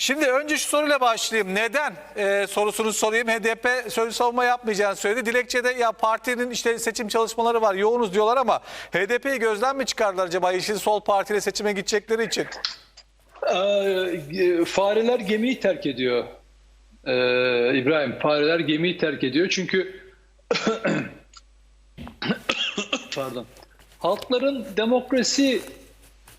Şimdi önce şu soruyla başlayayım. Neden e, sorusunu sorayım. HDP sözlü savunma yapmayacağını söyledi. Dilekçede ya partinin işte seçim çalışmaları var yoğunuz diyorlar ama HDP'yi gözden mi çıkardılar acaba Yeşil Sol Parti ile seçime gidecekleri için? Ee, fareler gemiyi terk ediyor. Ee, İbrahim, fareler gemiyi terk ediyor. Çünkü pardon. Halkların demokrasi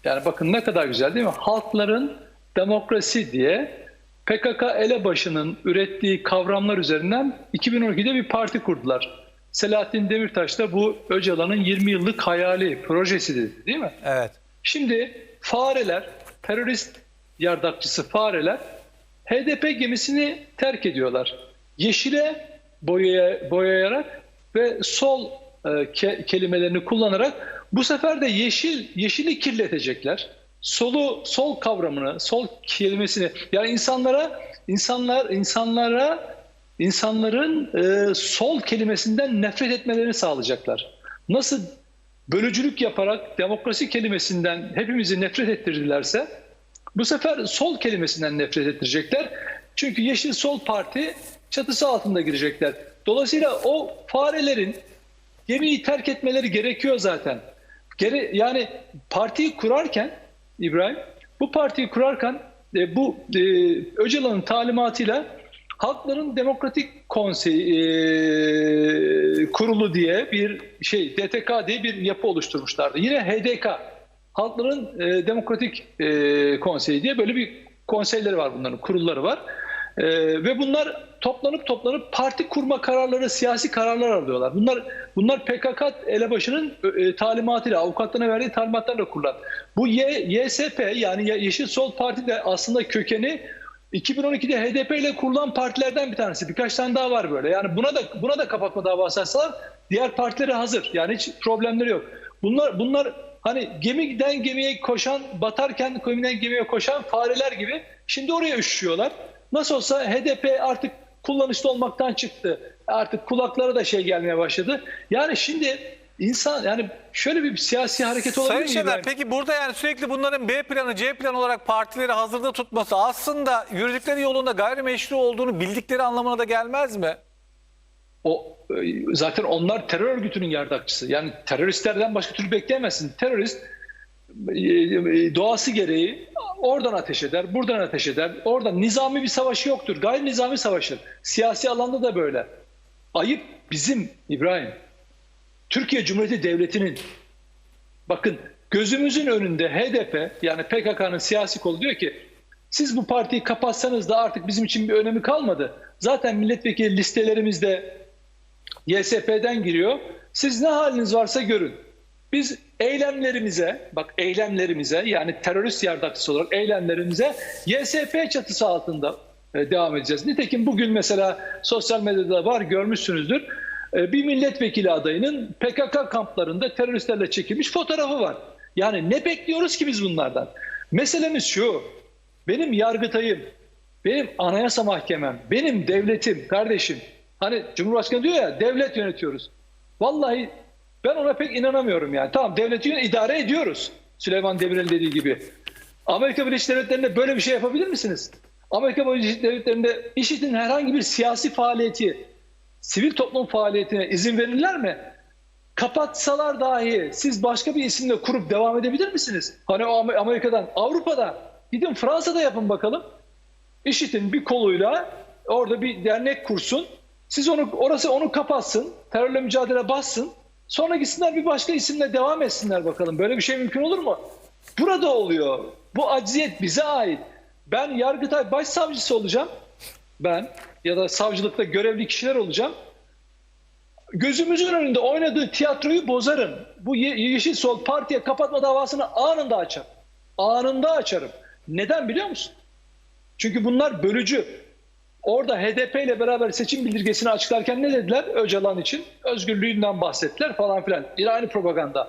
yani bakın ne kadar güzel değil mi? Halkların demokrasi diye PKK elebaşının ürettiği kavramlar üzerinden 2012'de bir parti kurdular. Selahattin Demirtaş da bu Öcalan'ın 20 yıllık hayali, projesi dedi değil mi? Evet. Şimdi fareler, terörist yardakçısı fareler HDP gemisini terk ediyorlar. Yeşile boyaya, boyayarak ve sol e, ke- kelimelerini kullanarak bu sefer de yeşil yeşili kirletecekler. Solu sol kavramını, sol kelimesini yani insanlara insanlar insanlara insanların e, sol kelimesinden nefret etmelerini sağlayacaklar. Nasıl bölücülük yaparak demokrasi kelimesinden hepimizi nefret ettirdilerse bu sefer sol kelimesinden nefret ettirecekler. Çünkü Yeşil Sol Parti çatısı altında girecekler. Dolayısıyla o farelerin gemiyi terk etmeleri gerekiyor zaten. Geri, yani partiyi kurarken İbrahim bu partiyi kurarken e, bu e, Öcalan'ın talimatıyla Halkların Demokratik Konseyi e, Kurulu diye bir şey DTK diye bir yapı oluşturmuşlardı. Yine HDK Halkların e, Demokratik e, Konseyi diye böyle bir konseyleri var bunların kurulları var. E, ve bunlar toplanıp toplanıp parti kurma kararları, siyasi kararlar alıyorlar. Bunlar bunlar PKK elebaşının e, talimatıyla, avukatlarına verdiği talimatlarla kurulan. Bu Y, YSP yani Yeşil Sol Parti de aslında kökeni 2012'de HDP ile kurulan partilerden bir tanesi. Birkaç tane daha var böyle. Yani buna da buna da kapatma davası açsalar diğer partileri hazır. Yani hiç problemleri yok. Bunlar bunlar hani gemiden gemiye koşan, batarken gemiden gemiye koşan fareler gibi şimdi oraya üşüyorlar. Nasıl olsa HDP artık kullanışlı olmaktan çıktı. Artık kulaklara da şey gelmeye başladı. Yani şimdi insan yani şöyle bir siyasi hareket olabilir Sayın? Şener İbrahim? peki burada yani sürekli bunların B planı C planı olarak partileri hazırda tutması aslında yürüdükleri yolunda gayrimeşru olduğunu bildikleri anlamına da gelmez mi? O e, zaten onlar terör örgütünün yardakçısı. Yani teröristlerden başka türlü bekleyemezsin. Terörist e, e, doğası gereği oradan ateş eder, buradan ateş eder. Orada nizami bir savaşı yoktur. Gayri nizami savaşır. Siyasi alanda da böyle. Ayıp bizim İbrahim. Türkiye Cumhuriyeti Devleti'nin bakın gözümüzün önünde HDP yani PKK'nın siyasi kolu diyor ki siz bu partiyi kapatsanız da artık bizim için bir önemi kalmadı. Zaten milletvekili listelerimizde YSP'den giriyor. Siz ne haliniz varsa görün. Biz eylemlerimize, bak eylemlerimize yani terörist yardakçısı olarak eylemlerimize YSP çatısı altında e, devam edeceğiz. Nitekim bugün mesela sosyal medyada var görmüşsünüzdür. E, Bir milletvekili adayının PKK kamplarında teröristlerle çekilmiş fotoğrafı var. Yani ne bekliyoruz ki biz bunlardan? Meselemiz şu. Benim yargıtayım, benim anayasa mahkemem, benim devletim, kardeşim. Hani Cumhurbaşkanı diyor ya devlet yönetiyoruz. Vallahi ben ona pek inanamıyorum yani. Tamam devleti idare ediyoruz. Süleyman Demirel dediği gibi. Amerika Birleşik Devletleri'nde böyle bir şey yapabilir misiniz? Amerika Birleşik Devletleri'nde IŞİD'in herhangi bir siyasi faaliyeti, sivil toplum faaliyetine izin verirler mi? Kapatsalar dahi siz başka bir isimle kurup devam edebilir misiniz? Hani o Amer- Amerika'dan, Avrupa'da gidin Fransa'da yapın bakalım. IŞİD'in bir koluyla orada bir dernek kursun. Siz onu orası onu kapatsın. Terörle mücadele bassın. Sonra gitsinler bir başka isimle devam etsinler bakalım. Böyle bir şey mümkün olur mu? Burada oluyor. Bu acziyet bize ait. Ben Yargıtay Başsavcısı olacağım. Ben ya da savcılıkta görevli kişiler olacağım. Gözümüzün önünde oynadığı tiyatroyu bozarım. Bu Ye- Yeşil Sol partiye kapatma davasını anında açarım. Anında açarım. Neden biliyor musun? Çünkü bunlar bölücü. Orada HDP ile beraber seçim bildirgesini açıklarken ne dediler Öcalan için? Özgürlüğünden bahsettiler falan filan. Yine aynı propaganda.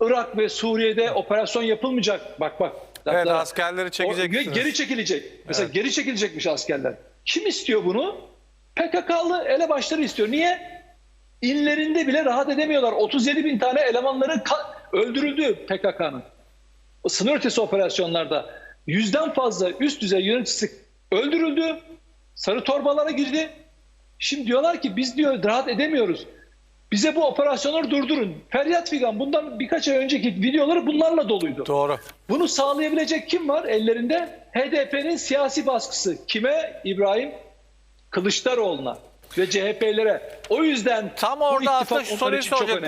Irak ve Suriye'de operasyon yapılmayacak. Bak bak. Evet Hatta askerleri o- çekeceksiniz. geri çekilecek. Mesela geri çekilecekmiş askerler. Kim istiyor bunu? PKK'lı elebaşları istiyor. Niye? İnlerinde bile rahat edemiyorlar. 37 bin tane elemanları öldürüldü PKK'nın. Sınır ötesi operasyonlarda yüzden fazla üst düzey yöneticisi öldürüldü. Sarı torbalara girdi. Şimdi diyorlar ki biz diyor rahat edemiyoruz. Bize bu operasyonları durdurun. Feryat figan bundan birkaç ay önceki videoları bunlarla doluydu. Doğru. Bunu sağlayabilecek kim var ellerinde? HDP'nin siyasi baskısı. Kime? İbrahim Kılıçdaroğlu'na ve CHP'lere. O yüzden Tam orada aslında soruyu önemli.